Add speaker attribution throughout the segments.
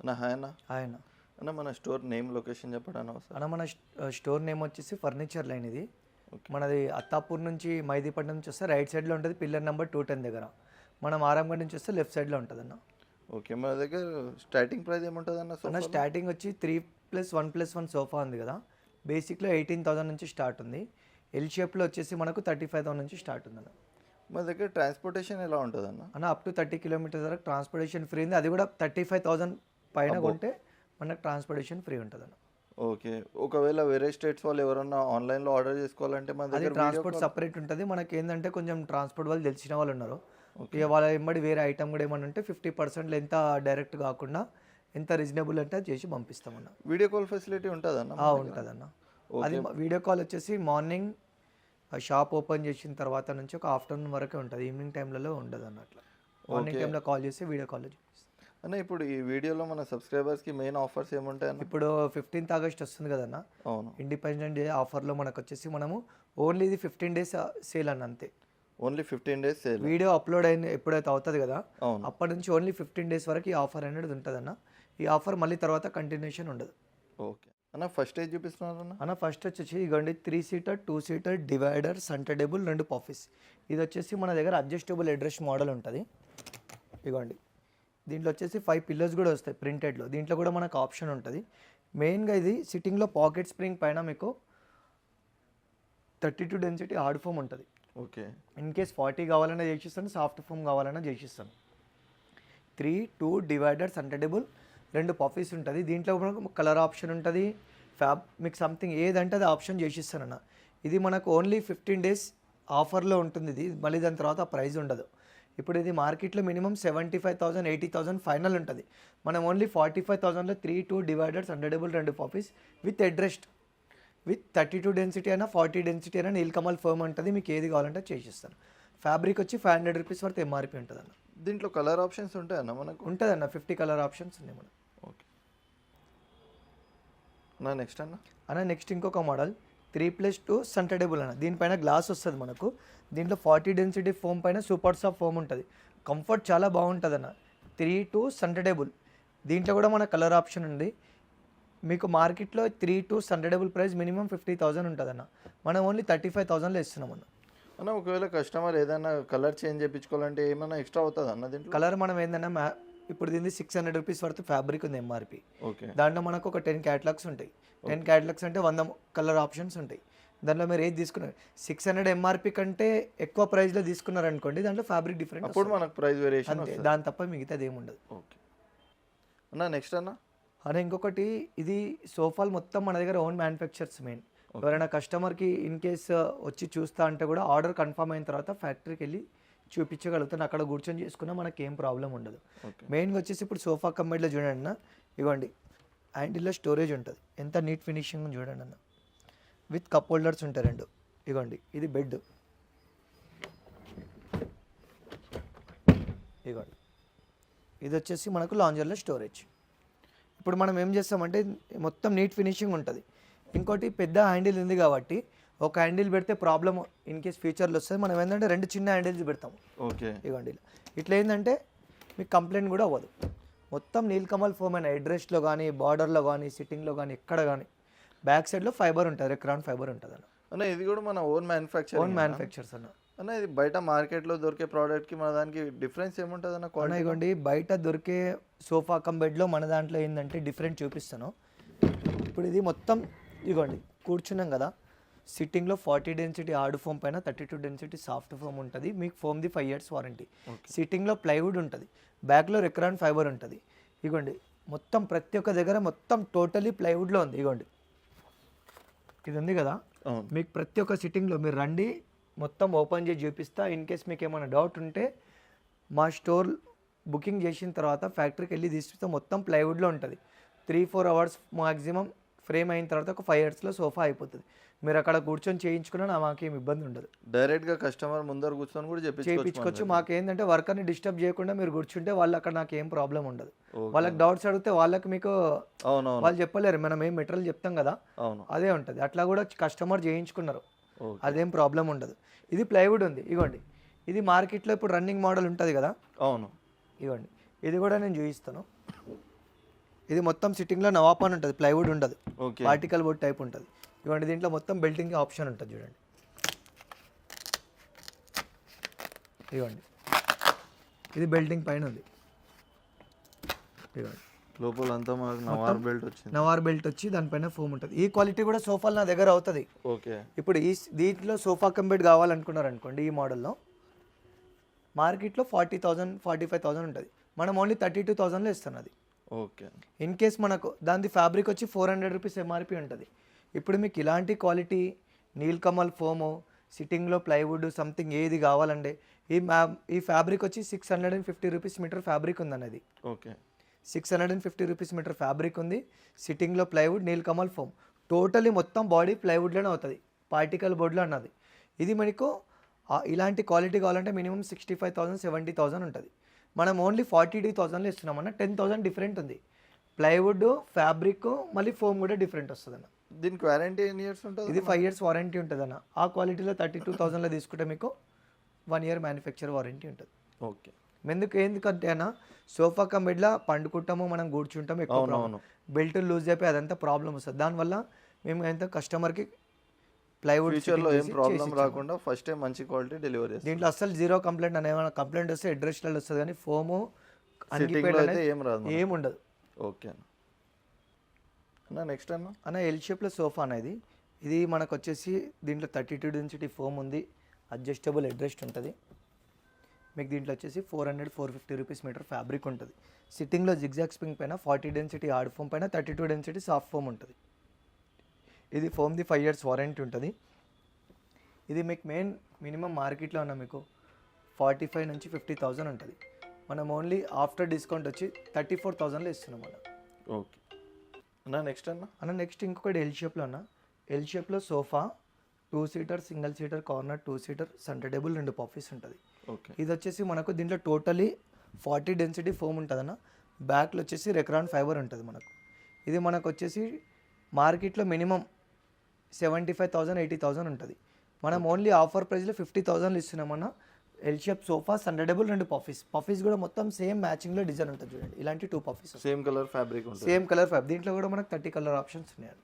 Speaker 1: అన్న హాయ్ అన్న.
Speaker 2: ఆయన
Speaker 1: అన్న. మన స్టోర్ నేమ్ లొకేషన్ చెప్పడానికి అవసరం
Speaker 2: అన్న మన స్ట- స్టోర్ నేమ్ వచ్చేసి ఫర్నిచర్ లైన్ ఇది. మనది అత్తాపూర్ నుంచి మైదీపట్నం నుంచి వస్తే రైట్ సైడ్లో ఉంటుంది పిల్లర్ నెంబర్ టూ టెన్ దగ్గర. మనం ఆరాంగఢ్ నుంచి వస్తే లెఫ్ట్ సైడ్లో ఉంటుంది అన్న.
Speaker 1: ఓకే మన దగ్గర స్టార్టింగ్ ప్రైస్ ఏముంటుంది అన్న
Speaker 2: అన్న స్టార్టింగ్ వచ్చి three plus one plus one sofa ఉంది కదా. బేసిక్లో ఎయిటీన్ థౌసండ్ నుంచి స్టార్ట్ ఉంది. ఎల్ షేప్లో వచ్చేసి మనకు థర్టీ ఫైవ్ థౌసండ్ నుంచి స్టార్ట్ ఉంది అన్న.
Speaker 1: మన దగ్గర ట్రాన్స్పోర్టేషన్ ఎలా ఉంటుంది అన్న?
Speaker 2: అన్న అప్ టు థర్టీ కిలోమీటర్స్ వరకు ట్రాన్స్పోర్టేషన్ ఫ్రీ ఉంది. అది కూడా థర్టీ ఫైవ్ థౌసండ్ పైన కొంటే మనకు ట్రాన్స్పోర్టేషన్ ఫ్రీ ఉంటుంది అన్న
Speaker 1: ఓకే. ఒకవేళ వేరే స్టేట్స్ వాళ్ళు ఎవరన్నా ఆన్లైన్లో ఆర్డర్ చేసుకోవాలంటే మన దగ్గర
Speaker 2: ట్రాన్స్పోర్ట్ సపరేట్ ఉంటుంది. మనకి ఏంటంటే కొంచెం ట్రాన్స్పోర్ట్ వాళ్ళు తెలిసిన వాళ్ళు ఉన్నారు. ఇక వాళ్ళ ఎంబడి వేరే ఐటమ్ కూడా ఏమన్నా ఉంటే ఫిఫ్టీ పర్సెంట్ ఎంత డైరెక్ట్ కాకుండా ఎంత రీజనబుల్ అంటే చేసి పంపిస్తామన్న.
Speaker 1: వీడియో కాల్ ఫెసిలిటీ ఉంటుంది అన్న
Speaker 2: ఉంటుంది అన్న అది వీడియో కాల్ వచ్చేసి మార్నింగ్ షాప్ ఓపెన్ చేసిన తర్వాత నుంచి ఒక ఆఫ్టర్నూన్ వరకే ఉంటుంది. ఈవినింగ్ టైంలలో ఉండదు అన్నట్లు మార్నింగ్ టైంలో కాల్ చేసి వీడియో కాల్ చూపిస్తాం.
Speaker 1: అన్న ఇప్పుడు ఈ వీడియోలో మన సబ్స్క్రైబర్స్కి మెయిన్ ఆఫర్స్ ఏముంటాయి అన్న?
Speaker 2: ఇప్పుడు ఫిఫ్టీన్త్ ఆగస్ట్ వస్తుంది కదన్న
Speaker 1: అవును.
Speaker 2: ఇండిపెండెంట్ డే ఆఫర్లో మనకు వచ్చేసి మనము ఓన్లీ ఇది ఫిఫ్టీన్ డేస్ సేల్ అన్న అంతే.
Speaker 1: Only fifteen days sale
Speaker 2: video upload అయిన ఎప్పుడైతే అవుతుంది కదా
Speaker 1: అవును.
Speaker 2: అప్పటి నుంచి ఓన్లీ ఫిఫ్టీన్ డేస్ వరకు ఈ ఆఫర్ అనేది ఉంటుందన్న ఈ ఆఫర్ మళ్ళీ తర్వాత కంటిన్యూషన్ ఉండదు.
Speaker 1: ఓకే అన్న ఫస్ట్ ఏజ్ చూపిస్తున్నారు అన్న?
Speaker 2: అన్న ఫస్ట్ వచ్చేసి ఇగోండి three seater two seater divider centre table రెండు పఫీస్ ఇది వచ్చేసి మన దగ్గర అడ్జస్టబుల్ అడ్రస్ మోడల్ ఉంటుంది. ఇగోండి. దీంట్లో వచ్చేసి ఫైవ్ పిల్లర్స్ కూడా వస్తాయి ప్రింటెడ్లో దీంట్లో కూడా మనకు ఆప్షన్ ఉంటుంది. మెయిన్గా ఇది సిట్టింగ్లో పాకెట్ స్ప్రింగ్ పైన మీకు thirty two density hard foam ఉంటుంది.
Speaker 1: ఓకే.
Speaker 2: ఇన్ కేస్ ఫార్టీ కావాలన్నా చేసిస్తాను సాఫ్ట్ ఫోమ్ కావాలన్నా చేసిస్తాను. Three two divider centre table రెండు పఫీస్ ఉంటుంది. దీంట్లో మనకు కలర్ ఆప్షన్ ఉంటుంది. ఫ్యాబ్ మీకు సంథింగ్ ఏదంటే అది ఆప్షన్ చేసిస్తానన్న. ఇది మనకు ఓన్లీ ఫిఫ్టీన్ డేస్ ఆఫర్లో ఉంటుంది ఇది. మళ్ళీ దాని తర్వాత ప్రైస్ ఉండదు. ఇప్పుడు ఇది మార్కెట్లో minimum seventy five thousand eighty thousand final ఉంటుంది. మనం ఓన్లీ ఫార్టీ ఫైవ్ థౌసండ్లో త్రీ టూ డివైడర్స్ హండ్రెడబుల్ రెండు puffies with అడ్రెస్ట్ with thirty two density అయినా ఫార్టీ డెన్సిటీ అయినా నీల్కమల్ ఫర్మ్ ఉంటుంది మీకు ఏది కావాలంటే చేసిస్తాను ఫ్యాబ్రిక్ వచ్చి ఫైవ్ హండ్రెడ్ రూపీస్ వరకు ఎంఆర్పి ఉంటుంది అన్న
Speaker 1: దీంట్లో కలర్ ఆప్షన్స్ ఉంటాయి అన్న మనకు?
Speaker 2: ఉంటుంది అన్న ఫిఫ్టీ కలర్ ఆప్షన్స్ ఉన్నాయి మనం
Speaker 1: ఓకే. నా నెక్స్ట్ అన్న?
Speaker 2: అన్న నెక్స్ట్ ఇంకొక model. Three plus two centre table అన్న. దీనిపైన గ్లాస్ వస్తుంది మనకు. దీంట్లో ఫార్టీ డెన్సిటీ ఫోమ్ పైన సూపర్ సాఫ్ట్ ఫోమ్ ఉంటుంది. కంఫర్ట్ చాలా బాగుంటుంది అన్న త్రీ టూ సంటడేబుల్ దీంట్లో కూడా మన కలర్ ఆప్షన్ ఉంది. మీకు మార్కెట్లో three two centre table price minimum fifty thousand ఉంటుంది అన్న మనం ఓన్లీ థర్టీ ఫైవ్ థౌసండ్లో ఇస్తున్నాం అన్న.
Speaker 1: అన్న ఒకవేళ కస్టమర్ ఏదైనా కలర్ చేంజ్ చేయించుకోవాలంటే ఏమైనా ఎక్స్ట్రా అవుతుంది అన్న దీంట్లో?
Speaker 2: కలర్ మనం ఏంటన్నా ఇప్పుడు దీన్ని సిక్స్ హండ్రెడ్ రూపీస్ వరకు ఫ్యాబ్రిక్ ఉంది ఎంఆర్పి
Speaker 1: ఓకే.
Speaker 2: దాంట్లో మనకు ఒక టెన్ క్యాటలాగ్స్ ఉంటాయి. టెన్ క్యాటలాగ్స్ అంటే వంద కలర్ ఆప్షన్స్ ఉంటాయి. దాంట్లో మీరు ఏది తీసుకున్నారు? సిక్స్ హండ్రెడ్ ఎంఆర్పి కంటే ఎక్కువ ప్రైస్లో తీసుకున్నారు అనుకోండి దాంట్లో ఫ్యాబ్రిక్ డిఫరెంట్
Speaker 1: అప్పుడు మనకు ప్రైస్ వేరియేషన్
Speaker 2: అంతే. దాని తప్ప మిగతాది ఏమి ఉండదు.
Speaker 1: ఓకే. అన్న నెక్స్ట్ అన్న?
Speaker 2: అరే ఇంకొకటి ఇది సోఫాలు మొత్తం మన దగ్గర ఓన్ మ్యానుఫ్యాక్చర్స్ మెయిన్ ఎవరైనా కస్టమర్కి ఇన్ కేస్ వచ్చి చూస్తా అంటే కూడా ఆర్డర్ కన్ఫర్మ్ అయిన తర్వాత ఫ్యాక్టరీకి వెళ్ళి చూపించగలుగుతాను. అక్కడ కూర్చొని చేసుకున్నా మనకి ఏం ప్రాబ్లం ఉండదు. మెయిన్గా వచ్చేసి ఇప్పుడు సోఫా కమ్మడిలో చూడండి అన్న. ఇవ్వండి. హ్యాండిల్లో స్టోరేజ్ ఉంటుంది. ఎంత నీట్ ఫినిషింగ్ చూడండి అన్న. విత్ కప్ హోల్డర్స్ ఉంటాయి రెండు. ఇగోండి ఇది బెడ్. ఇగోండి ఇది వచ్చేసి మనకు లాంజర్లో స్టోరేజ్. ఇప్పుడు మనం ఏం చేస్తామంటే మొత్తం నీట్ ఫినిషింగ్ ఉంటుంది. ఇంకోటి పెద్ద హ్యాండిల్ ఉంది కాబట్టి ఒక హ్యాండిల్ పెడితే ప్రాబ్లమ్ ఇన్ కేస్ ఫ్యూచర్లో వస్తుంది. మనం ఏంటంటే రెండు చిన్న హ్యాండిల్స్ పెడతాము.
Speaker 1: ఓకే.
Speaker 2: ఇవ్వండి ఇట్లా ఏంటంటే మీకు కంప్లైంట్ కూడా అవ్వదు. మొత్తం నీల్కమల్ ఫోమ్ అయిన అడ్రస్లో కానీ బార్డర్లో కానీ సిట్టింగ్లో కానీ ఎక్కడ కానీ బ్యాక్ సైడ్లో ఫైబర్ ఉంటుంది రెక్రాన్ ఫైబర్ ఉంటుంది అన్న.
Speaker 1: అన్న ఇది కూడా మన ఓన్ మ్యానుఫ్యాక్చర్
Speaker 2: ఓన్ మ్యానుఫ్యాక్చర్స్ అన్న.
Speaker 1: అన్న ఇది బయట మార్కెట్లో దొరికే ప్రోడక్ట్కి మన దానికి డిఫరెన్స్ ఏముంటుంది అన్న క్వాలిటీ?
Speaker 2: ఇగోండి బయట దొరికే సోఫా కమ్ బెడ్లో మన దాంట్లో ఏంటంటే డిఫరెంట్ చూపిస్తాను. ఇప్పుడు ఇది మొత్తం ఇగోండి కూర్చున్నాం కదా. సిట్టింగ్లో ఫార్టీ డెన్సిటీ హార్డ్ ఫోమ్ పైన thirty two density soft foam ఉంటుంది. మీకు ఫోమ్ది ఫైవ్ ఇయర్స్ వారంటీ. సిట్టింగ్లో ప్లైవుడ్ ఉంటుంది. బ్యాక్లో రెక్రాన్ ఫైబర్ ఉంటుంది. ఇగోండి. మొత్తం ప్రతి ఒక్క దగ్గర మొత్తం టోటలీ ప్లైవుడ్లో ఉంది. ఇగోండి. ఇది ఉంది కదా మీకు ప్రతి ఒక్క సిట్టింగ్లో మీరు రండి. మొత్తం ఓపెన్ చేసి చూపిస్తా. ఇన్ కేస్ మీకు ఏమైనా డౌట్ ఉంటే మా స్టోర్ బుకింగ్ చేసిన తర్వాత ఫ్యాక్టరీకి వెళ్ళి తీసుకుంటే మొత్తం ప్లైవుడ్లో ఉంటుంది. Three four hours maximum frame అయిన తర్వాత ఒక ఫైవ్ ఇయర్స్లో సోఫా అయిపోతుంది. మీరు అక్కడ కూర్చొని చేయించుకున్నా మాకేం ఇబ్బంది ఉండదు.
Speaker 1: డైరెక్ట్గా కస్టమర్ ముందర కూర్చొని కూడా
Speaker 2: చేయించుకోవచ్చు మాకేంటంటే వర్కర్ని డిస్టర్బ్ చేయకుండా మీరు కూర్చుంటే వాళ్ళు అక్కడ నాకు ఏం ప్రాబ్లం ఉండదు. వాళ్ళకి డౌట్స్ అడిగితే వాళ్ళకి మీకు వాళ్ళు చెప్పలేరు. మనం ఏం మెటీరియల్ చెప్తాం కదా?
Speaker 1: అవును.
Speaker 2: అదే ఉంటుంది. అట్లా కూడా కస్టమర్ చేయించుకున్నారు. అదేం ప్రాబ్లం ఉండదు. ఇది ప్లైవుడ్ ఉంది. ఇగోండి. ఇది మార్కెట్లో ఇప్పుడు రన్నింగ్ మోడల్ ఉంటుంది కదా?
Speaker 1: అవును.
Speaker 2: ఇవ్వండి ఇది కూడా నేను చూపిస్తాను. ఇది మొత్తం సిట్టింగ్లో నవాపాన్ ఉంటుంది ప్లైవుడ్ ఉండదు. పార్టికల్ బోర్డ్ టైప్ ఉంటుంది. ఇవ్వండి దీంట్లో మొత్తం బెల్టింగ్ ఆప్షన్ ఉంటుంది చూడండి. ఇవ్వండి. ఇది బెల్టింగ్ పైన ఉంది. ఇవ్వండి.
Speaker 1: లోపల అంతా మనకు నవార్ బెల్ట్ వచ్చింది.
Speaker 2: నవార్ బెల్ట్ వచ్చి దానిపైన ఫోమ్ ఉంటుంది. ఈ క్వాలిటీ కూడా సోఫాలు నా దగ్గర అవుతుంది.
Speaker 1: ఓకే
Speaker 2: ఇప్పుడు ఈ దీంట్లో సోఫా కంబెడ్ కావాలనుకున్నారు అనుకోండి ఈ మోడల్లో మార్కెట్లో forty thousand forty five thousand ఉంటుంది. మనం ఓన్లీ థర్టీ టూ థౌజండ్లో ఇస్తాను అది.
Speaker 1: ఓకే.
Speaker 2: ఇన్ కేస్ మనకు దాని ఫ్యాబ్రిక్ వచ్చి ఫోర్ హండ్రెడ్ రూపీస్ ఎంఆర్పి ఉంటుంది. ఇప్పుడు మీకు ఇలాంటి క్వాలిటీ నీల్కమల్ ఫోము సిట్టింగ్లో ప్లైవుడ్ సంథింగ్ ఏది కావాలంటే ఈ మ్యా ఈ ఫ్యాబ్రిక్ వచ్చి six hundred and fifty rupees metre fabric ఉందన్నది
Speaker 1: okay
Speaker 2: six hundred and fifty rupees metre fabric ఉంది సిట్టింగ్లో ప్లైవుడ్ నీల్కమల్ ఫోమ్ టోటలీ మొత్తం బాడీ ప్లైవుడ్లోనే అవుతుంది. పార్టికల్ బోర్డ్లో అన్నది. ఇది మనకు ఇలాంటి క్వాలిటీ కావాలంటే minimum sixty five thousand seventy thousand ఉంటుంది. మనం ఓన్లీ ఫార్టీ టూ థౌసండ్లో ఇస్తున్నామన్న టెన్ థౌసండ్ డిఫరెంట్ ఉంది. ప్లైవుడ్ ఫ్యాబ్రిక్ మళ్ళీ ఫోమ్ కూడా డిఫరెంట్ వస్తుంది అన్న
Speaker 1: దీనికి వారంటీ ఎన్ని ఇయర్స్ ఉంటుంది
Speaker 2: ఇది ఫైవ్ ఇయర్స్ వారంటీ ఉంటుంది అన్న ఆ క్వాలిటీలో థర్టీ టూ థౌసండ్లో తీసుకుంటే మీకు వన్ ఇయర్ మ్యానుఫ్యాక్చర్ వారంటీ ఉంటుంది.
Speaker 1: ఓకే.
Speaker 2: ఎందుకు ఎందుకంటే అన్న సోఫా కమిడ్లా పండుకుంటాము మనం కూర్చుంటాము ఎక్కువ. బెల్ట్ లూజ్ అయిపోయి అదంతా ప్రాబ్లం వస్తుంది. దానివల్ల మేము ఎంత కస్టమర్కి ప్లైవుడ్
Speaker 1: ఫ్యూచర్లో ఏం ప్రాబ్లం రాకుండా ఫస్ట్ టైం మంచి క్వాలిటీ డెలివరీ
Speaker 2: దీంట్లో అస్సలు జీరో కంప్లైంట్ అనే ఏమైనా కంప్లైంట్ వస్తే అడ్రస్లలో వస్తుంది కానీ ఫోము
Speaker 1: ఏం రాదు.
Speaker 2: ఏం ఉండదు.
Speaker 1: ఓకే అన్న. అన్న నెక్స్ట్ అన్న.
Speaker 2: అన్న ఎల్ షేప్లో సోఫా అనేది ఇది. మనకు వచ్చేసి దీంట్లో థర్టీ టూ డెన్సిటీ ఫోమ్ ఉంది. అడ్జస్టబుల్ అడ్రెస్ట్ ఉంటుంది. మీకు దీంట్లో వచ్చేసి four hundred four fifty rupees metre fabric ఉంటుంది. సిట్టింగ్లో జిగ్జాగ్ స్ప్రింగ్ పైన ఫార్టీ డెన్సిటీ హార్డ్ ఫోమ్ పైన thirty two density soft foam ఉంటుంది. ఇది ఫోమ్ది ఫైవ్ ఇయర్స్ వారంటీ ఉంటుంది. ఇది మీకు మెయిన్ మినిమం మార్కెట్లో ఉన్న మీకు ఫార్టీ ఫైవ్ నుంచి ఫిఫ్టీ థౌజండ్ ఉంటుంది. మనం ఓన్లీ ఆఫ్టర్ డిస్కౌంట్ వచ్చి థర్టీ ఫోర్ థౌజండ్లో ఇస్తున్నాం మనం
Speaker 1: ఓకే అన్న నెక్స్ట్ అన్న?
Speaker 2: అన్న నెక్స్ట్ ఇంకొకటి ఎల్ షేప్లో అన్న. ఎల్ షేప్లో sofa two seater single seater corner two seater centre table రెండు పఫీస్ ఉంటుంది.
Speaker 1: ఓకే
Speaker 2: ఇది వచ్చేసి మనకు దీంట్లో టోటలీ ఫార్టీ డెన్సిటీ ఫోమ్ ఉంటుంది అన్న. బ్యాక్లో వచ్చేసి రెక్రాన్ ఫైబర్ ఉంటుంది మనకు. ఇది మనకు వచ్చేసి మార్కెట్లో minimum seventy five thousand eighty thousand ఉంటుంది. మనం ఓన్లీ ఆఫర్ ప్రైస్లో ఫిఫ్టీ థౌజండ్లు ఇస్తున్నామన్న L shape sofa centre table రెండు పఫీస్ పఫీస్ కూడా మొత్తం సేమ్ మ్యాచింగ్లో డిజైన్ ఉంటుంది చూడండి. ఇలాంటి two puffies
Speaker 1: same colour fabric
Speaker 2: same colour fab దీంట్లో కూడా మనకు థర్టీ కలర్ ఆప్షన్స్ ఉన్నాయి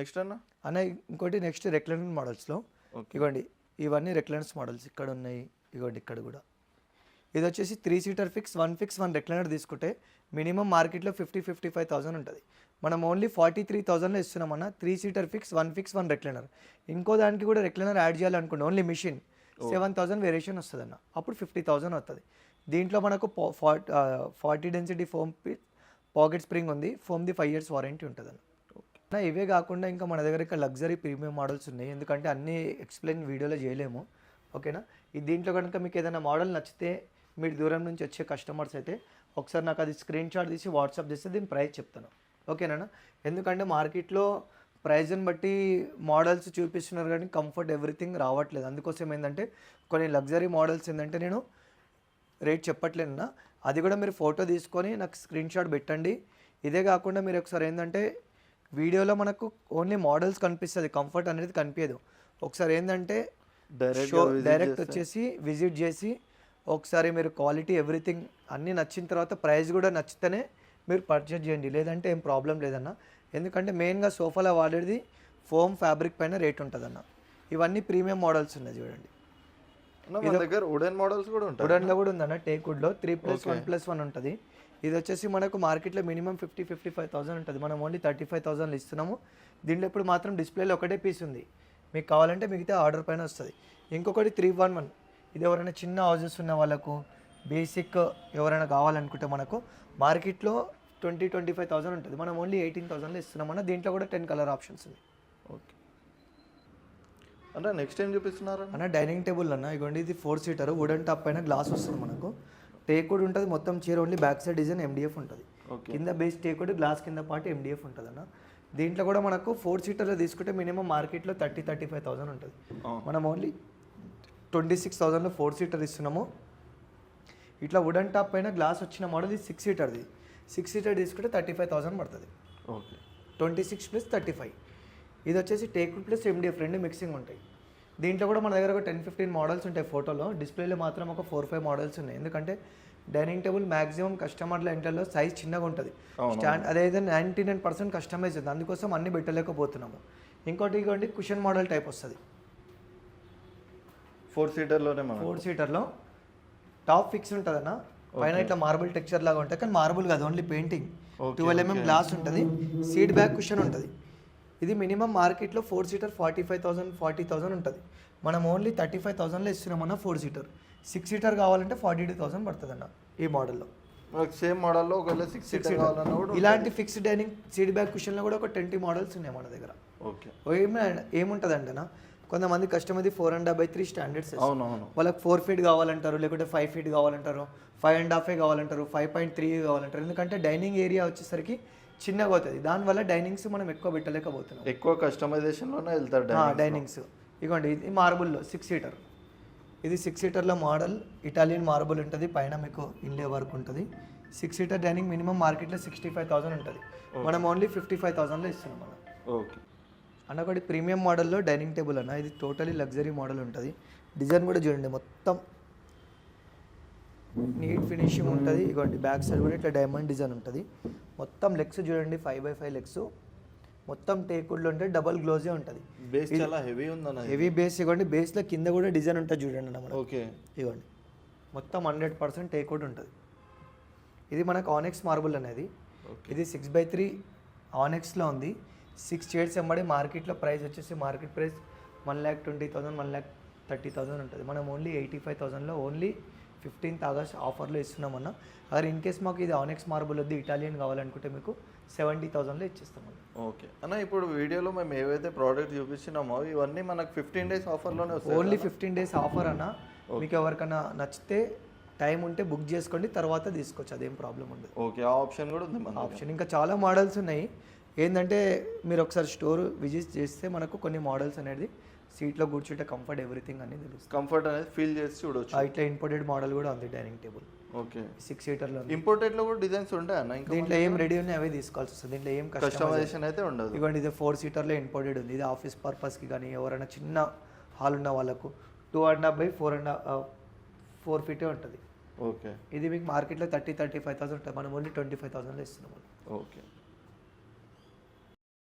Speaker 1: నెక్స్ట్ అన్న?
Speaker 2: అన్న ఇంకోటి నెక్స్ట్ రెక్లెన్స్ మోడల్స్లో ఇవ్వండి ఇవన్నీ రెక్లెన్స్ మోడల్స్ ఇక్కడ ఉన్నాయి. ఇవ్వండి ఇక్కడ కూడా. ఇది వచ్చేసి three seater fix one fix one recliner తీసుకుంటే మినిమం మార్కెట్లో ఫిఫ్టీ ఫిఫ్టీ ఫైవ్ థౌసండ్ ఉంటుంది. మనం ఓన్లీ ఫార్టీ త్రీ థౌసండ్లో ఇస్తున్నామన్న three seater fix one fix one recliner ఇంకో దానికి కూడా recliner add చేయాలనుకోండి only machine seven thousand variation వస్తుంది అన్న అప్పుడు ఫిఫ్టీ థౌసండ్ వస్తుంది దీంట్లో మనకు forty density foam pocket spring ఉంది. ఫోమ్ది ఫైవ్ ఇయర్స్ వారంటీ ఉంటుంది అన్న ఇవే కాకుండా ఇంకా మన దగ్గర ఇక్కడ లగ్జరీ ప్రీమియం మోడల్స్ ఉన్నాయి. ఎందుకంటే అన్నీ ఎక్స్ప్లెయిన్ వీడియోలో చేయలేము. ఓకేనా? ఈ దీంట్లో కనుక మీకు ఏదైనా మోడల్ నచ్చితే మీరు దూరం నుంచి వచ్చే కస్టమర్స్ అయితే ఒకసారి నాకు అది స్క్రీన్ షాట్ తీసి వాట్సాప్ చేస్తే దీని ప్రైస్ చెప్తాను. ఓకేనా ఎందుకంటే మార్కెట్లో ప్రైజ్ని బట్టి మోడల్స్ చూపిస్తున్నారు కానీ కంఫర్ట్ ఎవ్రీథింగ్ రావట్లేదు. అందుకోసం ఏంటంటే కొన్ని లగ్జరీ మోడల్స్ ఏంటంటే నేను రేట్ చెప్పట్లేదన్నా అది కూడా మీరు ఫోటో తీసుకొని నాకు స్క్రీన్ షాట్ పెట్టండి. ఇదే కాకుండా మీరు ఒకసారి ఏంటంటే వీడియోలో మనకు ఓన్లీ మోడల్స్ కనిపిస్తుంది. కంఫర్ట్ అనేది కనిపించదు. ఒకసారి ఏంటంటే షో డైరెక్ట్? వచ్చేసి విజిట్ చేసి ఒకసారి మీరు క్వాలిటీ ఎవ్రీథింగ్ అన్నీ నచ్చిన తర్వాత ప్రైస్ కూడా నచ్చితేనే మీరు పర్చేజ్ చేయండి. లేదంటే ఏం ప్రాబ్లం లేదన్న. ఎందుకంటే మెయిన్గా సోఫాలో వాడేది ఫోమ్ ఫ్యాబ్రిక్ పైన రేట్ ఉంటుందన్న. ఇవన్నీ ప్రీమియం మోడల్స్ ఉన్నాయి చూడండి.
Speaker 1: దగ్గర వుడెన్ మోడల్స్ కూడా ఉంటాయి
Speaker 2: వుడన్లో కూడా ఉందన్న టేక్వుడ్లో three plus one plus one ఉంటుంది. ఇది వచ్చేసి మనకు మార్కెట్లో minimum fifty fifty five thousand ఉంటుంది. మనం ఓన్లీ థర్టీ ఫైవ్ థౌసండ్ ఇస్తున్నాము. దీంట్లో ఇప్పుడు మాత్రం డిస్ప్లేలో ఒకటే పీస్ ఉంది. మీకు కావాలంటే మిగతా ఆర్డర్ పైన వస్తుంది. ఇంకొకటి త్రీ వన్ వన్ ఇది ఎవరైనా చిన్న హౌజెస్ ఉన్న వాళ్ళకు బేసిక్ ఎవరైనా కావాలనుకుంటే మనకు మార్కెట్లో ట్వంటీ ట్వంటీ ఫైవ్ థౌసండ్ ఉంటుంది. మనం ఓన్లీ ఎయిటీన్ థౌసండ్లో ఇస్తున్నామన్న దీంట్లో కూడా టెన్ కలర్ ఆప్షన్స్ ఉంది
Speaker 1: ఓకే. అంటే నెక్స్ట్ ఏం చూపిస్తున్నారు అన్న
Speaker 2: అన్న డైనింగ్ టేబుల్ అన్న ఇగోండి ఇది ఫోర్ సీటర్ వుడెన్ టాప్ పైన గ్లాస్ వస్తుంది మనకు. టేక్ కూడా ఉంటుంది మొత్తం చీర only back side design MDF ఉంటుంది.
Speaker 1: ఓకే.
Speaker 2: కింద బేస్ టేక్ కూడా గ్లాస్ కింద పాటు ఎండిఎఫ్ ఉంటుంది అన్న. దీంట్లో కూడా మనకు ఫోర్ సీటర్లో తీసుకుంటే మినిమం మార్కెట్లో థర్టీ థర్టీ ఫైవ్ థౌసండ్ ఉంటుంది. మనం ఓన్లీ ట్వంటీ సిక్స్ థౌసండ్లో ఫోర్ సీటర్ ఇస్తున్నాము. ఇట్లా వుడెన్ టాప్ పైన గ్లాస్ వచ్చిన మోడల్ ఇది సిక్స్ సీటర్ది సిక్స్ సీటర్ తీసుకుంటే థర్టీ ఫైవ్ థౌసండ్ పడుతుంది.
Speaker 1: Okay.
Speaker 2: Twenty six plus thirty five ఇది వచ్చేసి టేక్ ప్లస్ ఎండిఎఫ్ రెండు మిక్సింగ్ ఉంటాయి. దీంట్లో కూడా మన దగ్గర ఒక టెన్ ఫిఫ్టీన్ మోడల్స్ ఉంటాయి ఫోటోలో డిస్ప్లేలో మాత్రం ఒక ఫోర్ ఫైవ్ మోడల్స్ ఉన్నాయి. ఎందుకంటే డైనింగ్ టేబుల్ మాక్సిమం కస్టమర్ల ఇంట్లో సైజ్ చిన్నగా ఉంటుంది. స్టాండ్ అదైతే నైంటీ నైన్ పర్సెంట్ కస్టమైజ్ ఉంది అందుకోసం అన్ని పెట్టలేకపోతున్నాము. ఇంకోటి ఇంకోటి కుషన్ మోడల్ టైప్ వస్తుంది.
Speaker 1: ఫోర్ సీటర్లోనే
Speaker 2: ఫోర్ సీటర్లో టాప్ ఫిక్స్ ఉంటుందన్న. పైన ఇట్లా మార్బుల్ టెక్స్చర్ లాగా ఉంటుంది. కానీ మార్బుల్ కాదు only painting twelve MM glass ఉంటుంది. సీట్ బ్యాక్ కుషన్ ఉంటుంది. ఇది మినిమం మార్కెట్లో four seater forty five thousand forty thousand ఉంటుంది. మనం ఓన్లీ థర్టీ ఫైవ్ థౌసండ్లో ఇస్తున్నామన్న ఫోర్ సీటర్ సిక్స్ సీటర్ కావాలంటే ఫార్టీ టూ థౌసండ్ పడుతుంది అన్న ఈ మోడల్లో
Speaker 1: సేమ్ మోడల్లో ఒకవేళ సిక్స్ కూడా
Speaker 2: ఇలాంటి ఫిక్స్డ్ డైనింగ్ సీట్ బ్యాక్ కుషన్లో కూడా ఒక ట్వంటీ మోడల్స్ ఉన్నాయి మన దగ్గర.
Speaker 1: ఓకే
Speaker 2: ఏమి ఏముంటుంది అన్న కొంతమంది కస్టమర్ది four and by three standards
Speaker 1: అవునవును.
Speaker 2: వాళ్ళకి ఫోర్ ఫీట్ కావాలంటారు లేకుంటే ఫైవ్ ఫీట్ కావాలంటారు ఫైవ్ అండ్ హాఫే కావాలంటారు ఫైవ్ పాయింట్ త్రీ కావాలంటారు. ఎందుకంటే డైనింగ్ ఏరియా వచ్చేసరికి చిన్నగా అవుతుంది. దానివల్ల డైనింగ్స్ మనం ఎక్కువ పెట్టలేకపోతున్నాం.
Speaker 1: ఎక్కువ కస్టమైజేషన్లోనే వెళ్తారు.
Speaker 2: డైనింగ్స్. ఇదిగోండి ఇది మార్బుల్లో సిక్స్ సీటర్. ఇది సిక్స్ సీటర్లో మోడల్. ఇటాలియన్ మార్బుల్ ఉంటుంది పైన మీకు ఇన్లే వర్క్ ఉంటుంది. సిక్స్ సీటర్ డైనింగ్ మినిమం మార్కెట్లో సిక్స్టీ ఫైవ్ థౌసండ్ ఉంటుంది. మనం ఓన్లీ ఫిఫ్టీ ఫైవ్ థౌసండ్లో ఇస్తున్నాం మనం.
Speaker 1: ఓకే.
Speaker 2: అన్న ఒకటి ప్రీమియం మోడల్లో డైనింగ్ టేబుల్ అన్న. ఇది టోటలీ లగ్జరీ మోడల్ ఉంటుంది. డిజైన్ కూడా చూడండి మొత్తం. నీట్ ఫినిషింగ్ ఉంటుంది. ఇగోండి బ్యాక్ సైడ్ కూడా ఇట్లా డైమండ్ డిజైన్ ఉంటుంది. మొత్తం లెగ్స్ చూడండి ఫైవ్ బై ఫైవ్ లెగ్స్. మొత్తం టేకుడ్లో ఉంటే డబల్ గ్లోజే ఉంటుంది.
Speaker 1: బేస్ చాలా హెవీ ఉందన్న.
Speaker 2: హెవీ బేస్ ఇవ్వండి బేస్లో కింద కూడా డిజైన్ ఉంటుంది చూడండి అన్న
Speaker 1: ఓకే
Speaker 2: ఇవ్వండి మొత్తం హండ్రెడ్ పర్సెంట్ టేక్వుడ్ ఉంటుంది. ఇది మనకు ఆనెక్స్ మార్బుల్ అనేది ఇది. సిక్స్ బై త్రీ ఆనెక్స్లో ఉంది. సిక్స్ షేడ్స్ ఎంబడి మార్కెట్లో ప్రైస్ వచ్చేసి market price one lakh twenty thousand one lakh thirty thousand ఉంటుంది. మనం ఓన్లీ ఎయిటీ ఫైవ్ థౌసండ్లో ఓన్లీ ఫిఫ్టీన్త్ ఆగస్ట్ ఆఫర్లో ఇస్తున్నామన్న. అదే ఇన్ కేస్ మాకు ఇది ఆనెక్స్ మార్బుల్ వద్దు ఇటాలియన్ కావాలనుకుంటే మీకు సెవెంటీ థౌసండ్లో ఇచ్చేస్తామన్న
Speaker 1: ఓకే. అన్న ఇప్పుడు వీడియోలో మేము ఏవైతే ప్రోడక్ట్ చూపించినామో ఇవన్నీ మనకు ఫిఫ్టీన్ డేస్ ఆఫర్లోనే వస్తాయి
Speaker 2: ఓన్లీ ఫిఫ్టీన్ డేస్ ఆఫర్ అన్న. మీకు ఎవరికైనా నచ్చితే టైం ఉంటే బుక్ చేసుకోండి తర్వాత తీసుకోవచ్చు అదేం ప్రాబ్లం ఉండదు.
Speaker 1: ఓకే. ఆ ఆప్షన్ కూడా ఉంది మన
Speaker 2: ఆప్షన్ ఇంకా చాలా మోడల్స్ ఉన్నాయి. ఏంటంటే మీరు ఒకసారి స్టోర్ విజిట్ చేస్తే మనకు కొన్ని మోడల్స్ అనేది సీట్లో కూర్చుంటే కంఫర్ట్ ఎవ్రీథింగ్ అనేది తెలుస్తుంది.
Speaker 1: కంఫర్ట్ అనేది ఫీల్ చేసి చూడొచ్చు.
Speaker 2: ఆ, ఇట్లా ఇంపోర్టెడ్ మోడల్ కూడా ఉంది డైనింగ్ టేబుల్.
Speaker 1: ఓకే.
Speaker 2: సిక్స్ సీటర్లో ఉంది.
Speaker 1: ఇంపోర్టెడ్లో కూడా డిజైన్స్ ఉంటాయి
Speaker 2: దీంట్లో ఏం రెడీ ఉన్నాయి అవే తీసుకోవాల్సి వస్తుంది. దీంట్లో ఏం
Speaker 1: కస్టమైజేషన్ అయితే ఉండదు.
Speaker 2: ఇదిగోండి ఇది ఫోర్ సీటర్లో ఇంపోర్టెడ్ ఉంది. ఇది ఆఫీస్ పర్పస్కి కానీ ఎవరైనా చిన్న హాల్ ఉన్న వాళ్ళకు two and half by four and four ఫీటే ఉంటుంది.
Speaker 1: ఓకే.
Speaker 2: ఇది మీకు మార్కెట్లో థర్టీ థర్టీ ఫైవ్ థౌసండ్ ఉంటుంది మనం ఓన్లీ ట్వంటీ ఫైవ్ థౌసండ్లో ఇస్తున్నాం.
Speaker 1: ఓకే.